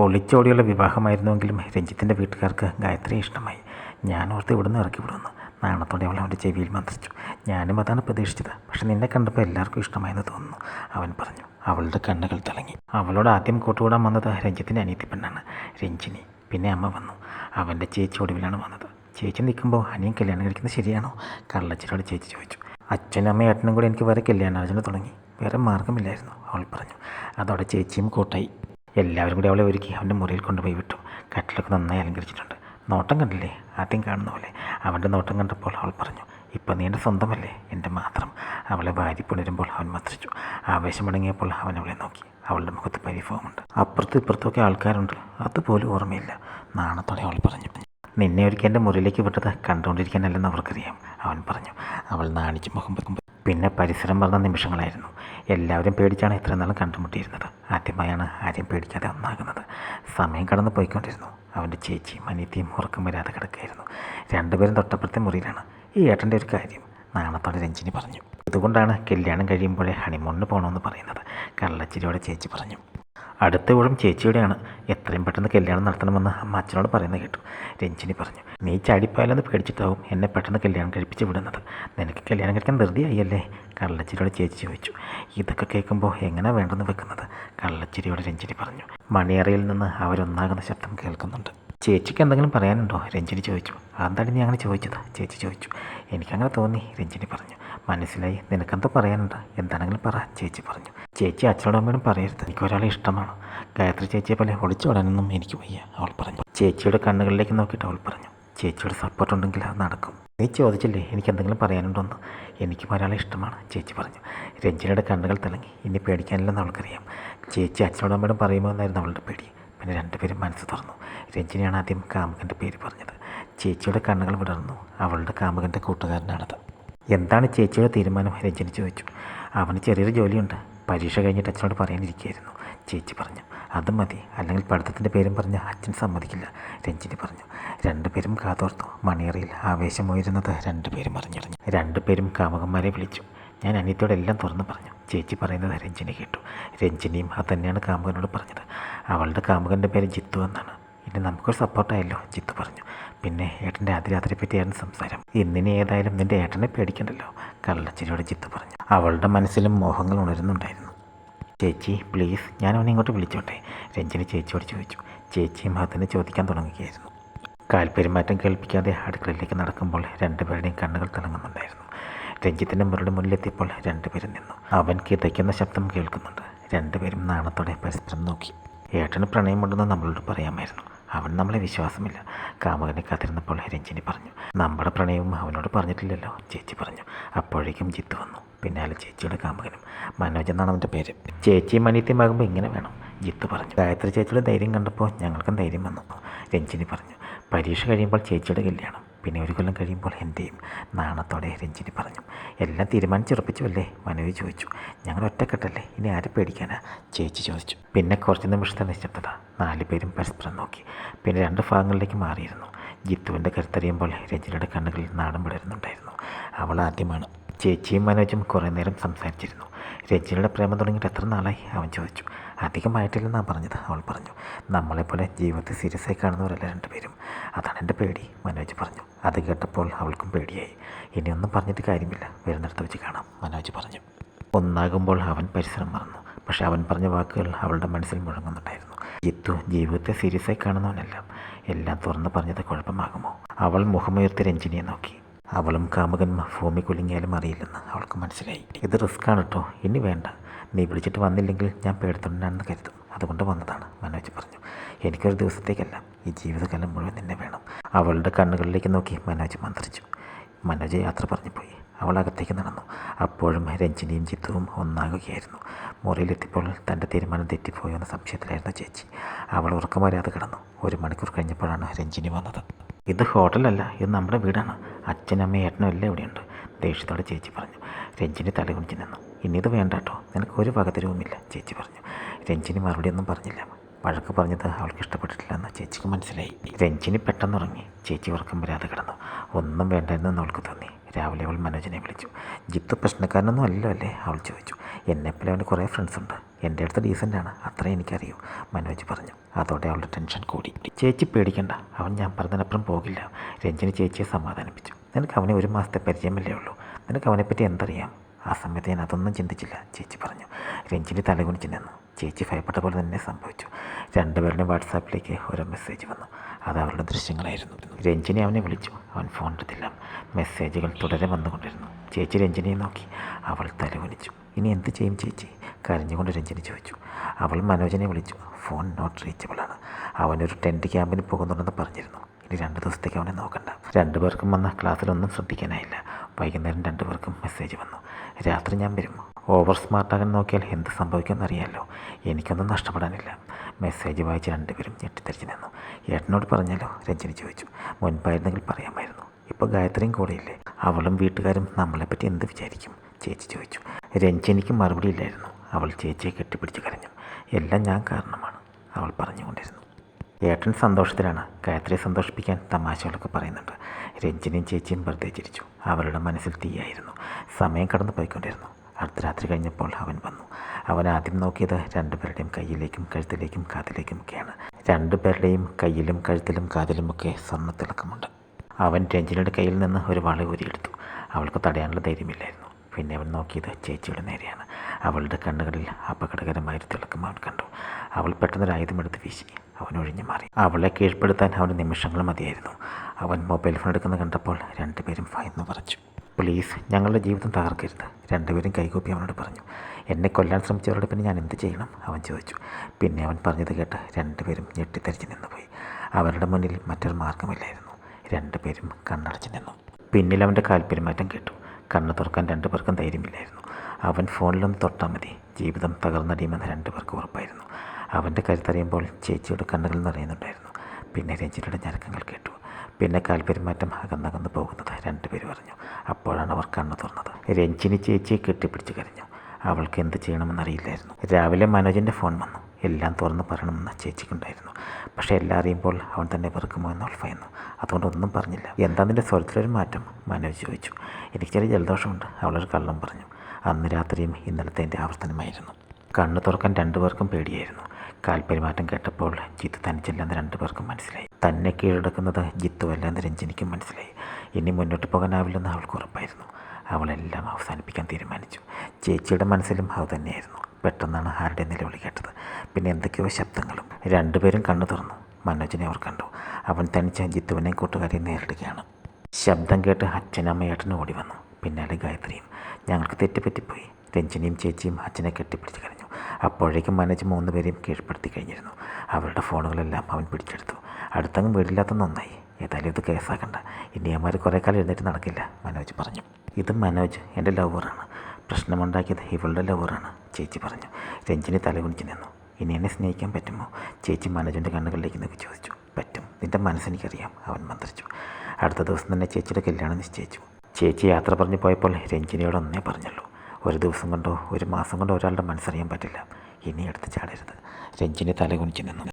ഒളിച്ചോടിയുള്ള വിവാഹമായിരുന്നുവെങ്കിലും രഞ്ജിത്തിന്റെ വീട്ടുകാർക്ക് ഗായത്രിയെ ഇഷ്ടമായി. ഞാൻ ഓർത്ത് ഇവിടുന്ന് ഇറക്കി വിടുന്നു. നാണത്തോടെ അവൾ അവന്റെ ചെവിയിൽ മന്ത്രിച്ചു. ഞാനും അതാണ് പ്രതീക്ഷിച്ചത്. പക്ഷെ നിന്നെ കണ്ടപ്പോൾ എല്ലാവർക്കും ഇഷ്ടമായെന്ന് തോന്നുന്നു. അവൻ പറഞ്ഞു അവളുടെ കണ്ണുകൾ തിളങ്ങി. അവളോട് ആദ്യം കൂട്ടുകൂടാൻ വന്നത് രഞ്ജിത്തിന്റെ അനിയത്തി പെണ്ണാണ്. രഞ്ജിനി പിന്നെ അമ്മ വന്നു. അവന്റെ ചേച്ചി ഒടുവിലാണ് വന്നത്. ചേച്ചി നിൽക്കുമ്പോൾ അനിയൻ കല്യാണം കഴിക്കുന്നത് ശരിയാണോ? കള്ളച്ചനോട് ചേച്ചി ചോദിച്ചു. അച്ഛനും അമ്മയും ഏട്ടനും കൂടി എനിക്ക് വേറെ കല്യാണാലോചന തുടങ്ങി. വേറെ മാർഗമില്ലായിരുന്നു അവൾ പറഞ്ഞു. അതോടെ ചേച്ചിയും കൂട്ടായി. എല്ലാവരും കൂടി അവളെ ഒരുക്കി അവന്റെ മുറിയിൽ കൊണ്ടുപോയി വിട്ടു. കട്ടിലൊക്കെ നന്നായി അലങ്കരിച്ചിട്ടുണ്ട്. നോട്ടം കണ്ടില്ലേ? ആദ്യം കാണുന്ന പോലെ. അവന്റെ നോട്ടം കണ്ടപ്പോൾ അവൾ പറഞ്ഞു ഇപ്പം നീ എന്റെ സ്വന്തമല്ലേ? എന്റെ മാത്രം. അവളെ വാരി പുണരുമ്പോൾ അവൻ മന്ത്രിച്ചു. ആവേശമടങ്ങിയപ്പോൾ അവൻ അവളെ നോക്കി. അവളുടെ മുഖത്ത് പരിഭവമുണ്ട്. അപ്പുറത്തും ഇപ്പുറത്തുമൊക്കെ ആൾക്കാരുണ്ട്. അതുപോലും ഓർമ്മയില്ല. നാണത്തോടെ അവൾ പറഞ്ഞു നിന്നെ ഒരിക്കൽ എന്റെ മുറിയിലേക്ക് വിട്ടത് കണ്ടുകൊണ്ടിരിക്കാനല്ലെന്ന് അവർക്കറിയാം. അവൻ പറഞ്ഞു അവൾ നാണിച്ച് മുഖം വെക്കുമ്പോൾ പിന്നെ പരിസരം പറഞ്ഞ നിമിഷങ്ങളായിരുന്നു. എല്ലാവരും പേടിച്ചാണ് ഇത്ര നാളും കണ്ടുമുട്ടിയിരുന്നത്. ആദ്യമായാണ് ആരെയും പേടിക്കാതെ ഒന്നാകുന്നത്. സമയം കടന്നു പോയിക്കൊണ്ടിരുന്നു. അവന്റെ ചേച്ചിയും അനിയത്തിയും ഉറക്കം വരാതെ കിടക്കുകയായിരുന്നു. രണ്ടുപേരും തൊട്ടപ്പുറത്തെ മുറിയിലാണ്. ഈ ഏട്ടന്റെ ഒരു കാര്യം നാണത്തോടെ രഞ്ജിനി പറഞ്ഞു. ഇതുകൊണ്ടാണ് കല്യാണം കഴിയുമ്പോഴേ ഹണിമൂണിന് പോകണമെന്ന് പറയുന്നത്. കള്ളച്ചിരിയോടെ ചേച്ചി പറഞ്ഞു. അടുത്ത ഊഴം ചേച്ചിയുടെയാണ്. എത്രയും പെട്ടെന്ന് കല്യാണം നടത്തണമെന്ന് അമ്മ അച്ഛനോട് പറയുന്നത് കേട്ടു. രഞ്ജിനി പറഞ്ഞു നീ ചാടിപ്പോയാലെന്ന് പേടിച്ചിട്ടാവും എന്നെ പെട്ടെന്ന് കല്യാണം കഴിപ്പിച്ച് വിടുന്നത്. നിനക്ക് കല്യാണം കഴിക്കാൻ ധൃതിയായല്ലേ? കള്ളച്ചിരിയോട് ചേച്ചി ചോദിച്ചു. ഇതൊക്കെ കേൾക്കുമ്പോൾ എങ്ങനെ വേണ്ടെന്ന് വെക്കുന്നത്? കള്ളച്ചിരിയോട് രഞ്ജിനി പറഞ്ഞു. മണിയറയിൽ നിന്ന് അവരൊന്നാകുന്ന ശബ്ദം കേൾക്കുന്നുണ്ട്. ചേച്ചിക്ക് എന്തെങ്കിലും പറയാനുണ്ടോ? രഞ്ജിനി ചോദിച്ചു. അതെന്താണ് നീ അങ്ങനെ ചോദിച്ചത്? ചേച്ചി ചോദിച്ചു. എനിക്കങ്ങനെ തോന്നി രഞ്ജിനി പറഞ്ഞു. മനസ്സിലായി നിനക്കെന്തോ പറയാനുണ്ട്. എന്താണെങ്കിലും പറ ചേച്ചി പറഞ്ഞു. ചേച്ചി അച്ഛനോടും അമ്മയോടും പറയരുത്. എനിക്ക് ഒരാളെ ഇഷ്ടമാണ്. ഗായത്രി ചേച്ചിയെ പോലെ ഒളിച്ചോടാനൊന്നും എനിക്ക് വയ്യ അവൾ പറഞ്ഞു. ചേച്ചിയുടെ കണ്ണുകളിലേക്ക് നോക്കിയിട്ട് അവൾ പറഞ്ഞു ചേച്ചിയുടെ സപ്പോർട്ട് ഉണ്ടെങ്കിൽ അത് നടക്കും. നീ ചോദിച്ചില്ലേ എനിക്ക് എന്തെങ്കിലും പറയാനുണ്ടോന്ന് എനിക്കും ഒരാളെ ഇഷ്ടമാണ് ചേച്ചി പറഞ്ഞു. രഞ്ജനയുടെ കണ്ണുകൾ തിളങ്ങി. ഇനി പേടിക്കാനില്ലെന്ന് അവൾക്കറിയാം. ചേച്ചി അച്ഛനോടും അമ്മയോടും പറയുമോ എന്നായിരുന്നു അവളുടെ പേടി. പിന്നെ രണ്ടുപേരും മനസ്സ് തുറന്നു. രഞ്ജനയാണ് ആദ്യം കാമുകന്റെ പേര് പറഞ്ഞത്. ചേച്ചിയുടെ കണ്ണുകൾ വിടർന്നു. അവളുടെ കാമുകന്റെ കൂട്ടുകാരനാണത്. എന്താണ് ചേച്ചിയുടെ തീരുമാനം? രഞ്ജന ചോദിച്ചു. അവന് ചെറിയൊരു ജോലിയുണ്ട്. പരീക്ഷ കഴിഞ്ഞിട്ട് അച്ഛനോട് പറയാനിരിക്കുകയായിരുന്നു. ചേച്ചി പറഞ്ഞു അത് മതി. അല്ലെങ്കിൽ പഠിത്തത്തിന്റെ പേരും പറഞ്ഞ് അച്ഛൻ സമ്മതിക്കില്ല. രഞ്ജിനി പറഞ്ഞു രണ്ടുപേരും കാതോർത്തു. മണിയറയിൽ ആവേശമുയരുന്നത് രണ്ടുപേരും അറിഞ്ഞിറങ്ങി രണ്ടുപേരും കാമുകന്മാരെ വിളിച്ചു. ഞാൻ അനിയത്തോടെല്ലാം തുറന്നു പറഞ്ഞു. ചേച്ചി പറയുന്നത് രഞ്ജിനി കേട്ടു. രഞ്ജിനിയും അത് തന്നെയാണ് കാമുകനോട് പറഞ്ഞത്. അവളുടെ കാമുകന്റെ പേര് ജിത്തു എന്നാണ്. ഇനി നമുക്കൊരു സപ്പോർട്ടായല്ലോ ചിത്ത് പറഞ്ഞു. പിന്നെ ഏട്ടന്റെ ആദ്യരാത്രിയെ പറ്റിയായിരുന്നു സംസാരം. ഇന്നിനി ഏതായാലും നിന്റെ ഏട്ടനെ പേടിക്കണ്ടല്ലോ കള്ളച്ചിരിയോട് ചിത്ത് പറഞ്ഞു. അവളുടെ മനസ്സിലും മോഹങ്ങൾ ഉണരുന്നുണ്ടായിരുന്നു. ചേച്ചി പ്ലീസ് ഞാൻ അവനെ ഇങ്ങോട്ട് വിളിച്ചോട്ടെ രഞ്ജിനി ചേച്ചിയോട് ചോദിച്ചു. ചേച്ചിയും അതിനെ ചോദിക്കാൻ തുടങ്ങുകയായിരുന്നു. കാൽപെരുമാറ്റം കേൾപ്പിക്കാതെ അടുക്കളയിലേക്ക് നടക്കുമ്പോൾ രണ്ടുപേരുടെയും കണ്ണുകൾ തിളങ്ങുന്നുണ്ടായിരുന്നു. രഞ്ജിത്തിന്റെ മുറിയുടെ മുന്നിലെത്തിയപ്പോൾ രണ്ടുപേരും നിന്നു. അവൻ കിതയ്ക്കുന്ന ശബ്ദം കേൾക്കുന്നുണ്ട്. രണ്ടുപേരും നാണത്തോടെ പരസ്പരം നോക്കി. ഏട്ടന് പ്രണയമുണ്ടെന്ന് നമ്മളോട് പറയാമായിരുന്നു. അവൻ നമ്മളെ വിശ്വാസമില്ല. കാമുകനെ കാത്തിരുന്നപ്പോൾ രഞ്ജിനി പറഞ്ഞു നമ്മുടെ പ്രണയവും അവനോട് പറഞ്ഞിട്ടില്ലല്ലോ ചേച്ചി പറഞ്ഞു. അപ്പോഴേക്കും ജിത്ത് വന്നു. പിന്നാലെ ചേച്ചിയുടെ കാമുകനും മനോജ് എന്നാണ് അവന്റെ പേര്. ചേച്ചിയും അനിയത്തിയുമാകുമ്പോൾ ഇങ്ങനെ വേണം ജിത്ത് പറഞ്ഞു. ഗായത്രി ചേച്ചിയുടെ ധൈര്യം കണ്ടപ്പോൾ ഞങ്ങൾക്കും ധൈര്യം വന്നു രഞ്ജിനി പറഞ്ഞു. പരീക്ഷ കഴിയുമ്പോൾ ചേച്ചിയുടെ കല്യാണം. പിന്നെ ഒരു കൊല്ലം കഴിയുമ്പോൾ എന്റെയും നാണത്തോടെ രഞ്ജിനി പറഞ്ഞു. എല്ലാം തീരുമാനിച്ചുറപ്പിച്ചു അല്ലേ മനോജ് ചോദിച്ചു. ഞങ്ങൾ ഒറ്റക്കെട്ടല്ലേ? ഇനി ആരെ പേടിക്കാനാ? ചേച്ചി ചോദിച്ചു. പിന്നെ കുറച്ച് നിമിഷത്തെ നിശബ്ദത. നാല് പേരും പരസ്പരം നോക്കി. പിന്നെ രണ്ട് ഭാഗങ്ങളിലേക്ക് മാറിയിരുന്നു. ജിത്തുവിന്റെ കരുത്തറിയുമ്പോൾ രഞ്ജിനിയുടെ കണ്ണുകളിൽ നാടൻ വിടരുന്നുണ്ടായിരുന്നു. അവൾ ആദ്യമാണ്. ചേച്ചിയും മനോജും കുറേ നേരം സംസാരിച്ചിരുന്നു. രജനിയുടെ പ്രേമം തുടങ്ങിയിട്ട് എത്ര നാളായി? അവൻ ചോദിച്ചു. അധികമായിട്ടില്ലെന്നാണ് പറഞ്ഞത്. അവൾ പറഞ്ഞു. നമ്മളെപ്പോലെ ജീവിതത്തെ സീരിയസ് ആയി കാണുന്നവരല്ല രണ്ടുപേരും. അതാണ് എന്റെ പേടി മനോജ് പറഞ്ഞു. അത് കേട്ടപ്പോൾ അവൾക്കും പേടിയായി. ഇനിയൊന്നും പറഞ്ഞിട്ട് കാര്യമില്ല. വരുന്നിടത്ത് വെച്ച് കാണാം മനോജ് പറഞ്ഞു. ഒന്നാകുമ്പോൾ അവൻ പരിസരം മറന്നു. പക്ഷേ അവൻ പറഞ്ഞ വാക്കുകൾ അവളുടെ മനസ്സിൽ മുഴങ്ങുന്നുണ്ടായിരുന്നു. ജിത്തു ജീവിതത്തെ സീരിയസ് ആയി കാണുന്നവനെല്ലാം. എല്ലാം തുറന്ന് പറഞ്ഞത് കുഴപ്പമാകുമോ? അവൾ മുഖമുയർത്തി രഞ്ജിനിയെ നോക്കി. അവളും കാമുകൻ ഭൂമി കുലുങ്ങിയാലും അറിയില്ലെന്ന് അവൾക്ക് മനസ്സിലായി. ഇത് റിസ്ക് ആണ് കേട്ടോ ഇനി വേണ്ട. നീ വിളിച്ചിട്ട് വന്നില്ലെങ്കിൽ ഞാൻ പേടുത്തുണ്ടാണെന്ന് കരുതും അതുകൊണ്ട് വന്നതാണ് മനോജ് പറഞ്ഞു. എനിക്കൊരു ദിവസത്തേക്കല്ല. ഈ ജീവിതകാലം മുഴുവൻ നിന്നെ വേണം. അവളുടെ കണ്ണുകളിലേക്ക് നോക്കി മനോജ് മന്ത്രിച്ചു. മനോജ് യാത്ര പറഞ്ഞു പോയി. അവൾ അകത്തേക്ക് നടന്നു. അപ്പോഴും രഞ്ജിനിയും ജിത്തുവും ഒന്നാകുകയായിരുന്നു. മുറിയിലെത്തിയപ്പോൾ തന്റെ തീരുമാനം തെറ്റിപ്പോയോ എന്ന സംശയത്തിലായിരുന്നു ചേച്ചി. അവൾ ഉറക്കം വരാതെ കിടന്നു. ഒരു മണിക്കൂർ കഴിഞ്ഞപ്പോഴാണ് രഞ്ജിനി വന്നത്. ഇത് ഹോട്ടലല്ല ഇത് നമ്മുടെ വീടാണ്. അച്ഛനമ്മ ഏട്ടനും എല്ലാം ഇവിടെയുണ്ട്. ദേഷ്യത്തോടെ ചേച്ചി പറഞ്ഞു രഞ്ജിനി തലകുനിച്ച് നിന്നു. ഇനി ഇത് വേണ്ട കേട്ടോ. നിനക്ക് ഒരു പകതരവുമില്ല ചേച്ചി പറഞ്ഞു. രഞ്ജിനി മറുപടി ഒന്നും പറഞ്ഞില്ല. വഴക്ക് പറഞ്ഞത് അവൾക്ക് ഇഷ്ടപ്പെട്ടിട്ടില്ലെന്ന് ചേച്ചിക്ക് മനസ്സിലായി. രഞ്ജിനി പെട്ടെന്നുറങ്ങി. ചേച്ചി ഉറക്കം വരാതെ കിടന്നു. ഒന്നും വേണ്ടായിരുന്നെന്ന് അവൾക്ക് തോന്നി. രാവിലെ അവൾ മനോജിനെ വിളിച്ചു. ജിത്തു പ്രശ്നക്കാരനൊന്നും അല്ലല്ലോ അല്ലേ? അവൾ ചോദിച്ചു. എന്നെപ്പോലെ അവന് കുറേ ഫ്രണ്ട്സ് ഉണ്ട്. എന്റെ അടുത്ത് ഡീസന്റാണ് അത്രേ എനിക്കറിയൂ മനോജ് പറഞ്ഞു. അതോടെ അവളുടെ ടെൻഷൻ കൂടി. ചേച്ചി പേടിക്കണ്ട. അവൻ ഞാൻ പറഞ്ഞതിനപ്പുറം പോകില്ല. രഞ്ജിനി ചേച്ചിയെ സമാധാനിപ്പിച്ചു. നിനക്ക് അവനെ ഒരു മാസത്തെ പരിചയമല്ലേ ഉള്ളൂ. നിനക്ക് അവനെപ്പറ്റി എന്തറിയാം? ആ സമയത്ത് ഞാൻ അതൊന്നും ചിന്തിച്ചില്ല. ചേച്ചി പറഞ്ഞു. രഞ്ജിനി തലകുനിച്ച് നിന്നു. ചേച്ചി ഭയപ്പെട്ട പോലെ തന്നെ സംഭവിച്ചു. രണ്ടുപേരുടെയും വാട്സാപ്പിലേക്ക് ഓരോ മെസ്സേജ് വന്നു. അത് അവരുടെ ദൃശ്യങ്ങളായിരുന്നു. രഞ്ജിനി അവനെ വിളിച്ചു. അവൻ ഫോൺ എടുത്തില്ല. മെസ്സേജുകൾ തുടരെ വന്നുകൊണ്ടിരുന്നു. ചേച്ചി രഞ്ജിനിയെ നോക്കി. അവൾ തലകുനിച്ചു. ഇനി എന്ത് ചെയ്യും ചേച്ചി? കരഞ്ഞുകൊണ്ട് രഞ്ജിനി ചോദിച്ചു. അവൾ മനോജിനെ വിളിച്ചു. ഫോൺ നോട്ട് റീച്ചബിളാണ് അവനൊരു ടെന്റ് ക്യാമ്പിന് പോകുന്നുണ്ടെന്ന് പറഞ്ഞിരുന്നു. ഇനി രണ്ട് ദിവസത്തേക്ക് അവനെ നോക്കണ്ട. രണ്ടുപേർക്കും വന്ന ക്ലാസ്സിലൊന്നും ശ്രദ്ധിക്കാനായില്ല. വൈകുന്നേരം രണ്ടുപേർക്കും മെസ്സേജ് വന്നു. രാത്രി ഞാൻ വരും ഓവർ സ്മാർട്ടാകാൻ നോക്കിയാൽ എന്ത് സംഭവിക്കുമെന്നറിയാമല്ലോ എനിക്കൊന്നും നഷ്ടപ്പെടാനില്ല. മെസ്സേജ് വായിച്ച് രണ്ടുപേരും ഞെട്ടിത്തെറിച്ച് നിന്നു. ഏട്ടനോട് പറഞ്ഞാലോ? രഞ്ജിനി ചോദിച്ചു. മുൻപായിരുന്നെങ്കിൽ പറയാമായിരുന്നു. ഇപ്പോൾ ഗായത്രിയും കൂടെയില്ലേ അവളും വീട്ടുകാരും നമ്മളെപ്പറ്റി എന്ത് വിചാരിക്കും? ചേച്ചി ചോദിച്ചു. രഞ്ജിനിക്ക് മറുപടി ഇല്ലായിരുന്നു. അവൾ ചേച്ചിയെ കെട്ടിപ്പിടിച്ച് കരഞ്ഞു. എല്ലാം ഞാൻ കാരണമാണ്. അവൾ പറഞ്ഞുകൊണ്ടിരുന്നു. ഏട്ടൻ സന്തോഷത്തിലാണ്. ഗായത്രിയെ സന്തോഷിപ്പിക്കാൻ തമാശകളൊക്കെ പറയുന്നുണ്ട്. രഞ്ജിനിയും ചേച്ചിയും വെറുതെ ചിരിച്ചു. അവരുടെ മനസ്സിൽ തീയായിരുന്നു. സമയം കടന്നു പോയിക്കൊണ്ടിരുന്നു. അർദ്ധരാത്രി കഴിഞ്ഞപ്പോൾ അവൻ വന്നു. അവൻ ആദ്യം നോക്കിയത് രണ്ടുപേരുടെയും കയ്യിലേക്കും കഴുത്തിലേക്കും കാതിലേക്കും ഒക്കെയാണ് രണ്ടുപേരുടെയും കയ്യിലും കഴുത്തിലും കാതിലുമൊക്കെ സ്വർണ തിളക്കമുണ്ട് അവൻ രഞ്ജിനിയുടെ കയ്യിൽ നിന്ന് ഒരു വള ഊരിയെടുത്തു. അവൾക്ക് തടയാനുള്ള ധൈര്യമില്ലായിരുന്നു. പിന്നെ അവൻ നോക്കിയത് ചേച്ചിയുടെ നേരെയാണ്. അവളുടെ കണ്ണുകളിൽ അപകടകരമായൊരു തിളക്കം അവൻ കണ്ടു. അവൾ പെട്ടെന്നൊരു ആയുധമെടുത്ത് വീശി. അവൻ ഒഴിഞ്ഞു മാറി അവളെ കീഴ്പ്പെടുത്താൻ അവന് നിമിഷങ്ങൾ മതിയായിരുന്നു. അവൻ മൊബൈൽ ഫോൺ എടുക്കുന്നത് കണ്ടപ്പോൾ രണ്ടുപേരും ഭയന്ന് പറഞ്ഞു പ്ലീസ് ഞങ്ങളുടെ ജീവിതം തകർക്കരുത് രണ്ടുപേരും കൈകൂപ്പി അവനോട് പറഞ്ഞു. എന്നെ കൊല്ലാൻ ശ്രമിച്ചവരോട് പിന്നെ ഞാൻ എന്ത് ചെയ്യണം? അവൻ ചോദിച്ചു. പിന്നെ അവൻ പറഞ്ഞത് കേട്ട് രണ്ടുപേരും ഞെട്ടിത്തെറിച്ച് നിന്നുപോയി. അവരുടെ മുന്നിൽ മറ്റൊരു മാർഗമില്ലായിരുന്നു രണ്ടുപേരും കണ്ണടച്ച് നിന്നു. പിന്നിൽ അവന്റെ കാൽപ്പെരുമാറ്റം കേട്ടു. കണ്ണു തുറക്കാൻ രണ്ടുപേർക്കും ധൈര്യമില്ലായിരുന്നു. അവൻ ഫോണിലൊന്ന് തൊട്ടാൽ മതി. ജീവിതം തകർന്നടിയുമെന്ന് രണ്ടുപേർക്ക് ഉറപ്പായിരുന്നു. അവന്റെ കരുത്തറിയുമ്പോൾ ചേച്ചിയുടെ കണ്ണുകൾ നിറയുന്നുണ്ടായിരുന്നു. പിന്നെ രഞ്ജിനിയുടെ ഞരക്കങ്ങൾ കേട്ടു. പിന്നെ കാൽപെരുമാറ്റം അകന്നകന്ന് പോകുന്നത് രണ്ടുപേരും അറിഞ്ഞു അപ്പോഴാണ് അവർ കണ്ണു തുറന്നത്. രഞ്ജിനി ചേച്ചിയെ കെട്ടിപ്പിടിച്ച് കരഞ്ഞു. അവൾക്ക് എന്ത് ചെയ്യണമെന്നറിയില്ലായിരുന്നു രാവിലെ മനോജിന്റെ ഫോൺ വന്നു. എല്ലാം തുറന്ന് പറയണമെന്ന് ചേച്ചിക്കുണ്ടായിരുന്നു. പക്ഷേ എല്ലാം അറിയുമ്പോൾ അവൻ തന്നെ വെറുക്കുമോ എന്ന് അവൾ ഭയന്നു അതുകൊണ്ട് ഒന്നും പറഞ്ഞില്ല. എന്താ നിന്റെ സ്വരത്തിലൊരു മാറ്റം? മനോജ് ചോദിച്ചു. എനിക്ക് ചെറിയ ജലദോഷമുണ്ട്. അവളൊരു കള്ളം പറഞ്ഞു. അന്ന് രാത്രിയും ഇന്നലത്തെ എന്റെ ആവർത്തനമായിരുന്നു. കണ്ണു തുറക്കാൻ രണ്ടുപേർക്കും പേടിയായിരുന്നു. കാൽപരിമാറ്റം കേട്ടപ്പോൾ ജിത്ത് തനിച്ചില്ലെന്ന് രണ്ടുപേർക്കും മനസ്സിലായി. തന്നെ കീഴടക്കുന്നത് ജിത്തുവല്ലെന്ന് രഞ്ജിനിക്കും മനസ്സിലായി. ഇനി മുന്നോട്ട് പോകാനാവില്ലെന്ന് അവൾക്ക് ഉറപ്പായിരുന്നു. അവളെല്ലാം അവസാനിപ്പിക്കാൻ തീരുമാനിച്ചു. ചേച്ചിയുടെ മനസ്സിലും അത് തന്നെയായിരുന്നു. പെട്ടെന്നാണ് ആരുടെ നിലവിളി കേട്ടത് പിന്നെ എന്തൊക്കെയോ ശബ്ദങ്ങളും. രണ്ടുപേരും കണ്ണു തുറന്നു. മനോജിനെ അവർ കണ്ടു. അവൻ തനിച്ച ജിത്തുവിനെ കൂട്ടുകാരെ നേരിടുകയാണ്. ശബ്ദം കേട്ട് അച്ഛനമ്മയേട്ടനും ഓടി വന്നു. പിന്നാലെ ഗായത്രിയും. ഞങ്ങൾക്ക് തെറ്റുപറ്റിപ്പോയി. രഞ്ജിനിയും ചേച്ചിയും അച്ഛനെ കെട്ടിപ്പിടിച്ച് കരഞ്ഞു അപ്പോഴേക്കും മനോജ് മൂന്ന് പേരെയും കീഴ്പ്പെടുത്തി കഴിഞ്ഞിരുന്നു. അവരുടെ ഫോണുകളെല്ലാം അവൻ പിടിച്ചെടുത്തു. അടുത്തങ്ങ് വീടില്ലാത്ത നന്നായി. ഏതായാലും ഇത് കേസാക്കണ്ട. ഇനി അമ്മമാർ കുറേ കാലം എഴുന്നേറ്റ് നടക്കില്ല മനോജ് പറഞ്ഞു. ഇത് മനോജ് എന്റെ ലവറാണ്. പ്രശ്നമുണ്ടാക്കിയത് ഇവളുടെ ലവറാണ് ചേച്ചി പറഞ്ഞു. രഞ്ജിനി തലകുണിച്ച് നിന്നു. ഇനി എന്നെ സ്നേഹിക്കാൻ പറ്റുമോ? ചേച്ചി മനോജിന്റെ കണ്ണുകളിലേക്ക് നോക്കി ചോദിച്ചു. പറ്റും. നിന്റെ മനസ്സെനിക്കറിയാം അവൻ മന്ത്രിച്ചു. അടുത്ത ദിവസം തന്നെ ചേച്ചിയുടെ കല്യാണം നിശ്ചയിച്ചു. ചേച്ചി യാത്ര പറഞ്ഞു പോയപ്പോൾ രഞ്ജിനിയോട് ഒന്നേ പറഞ്ഞുള്ളൂ. ഒരു ദിവസം കൊണ്ടോ ഒരു മാസം കൊണ്ടോ ഒരാളുടെ മനസ്സറിയാൻ പറ്റില്ല. ഇനി എടുത്ത് ചാടരുത്. രഞ്ജിനി തലകുനിച്ച് നിന്നു.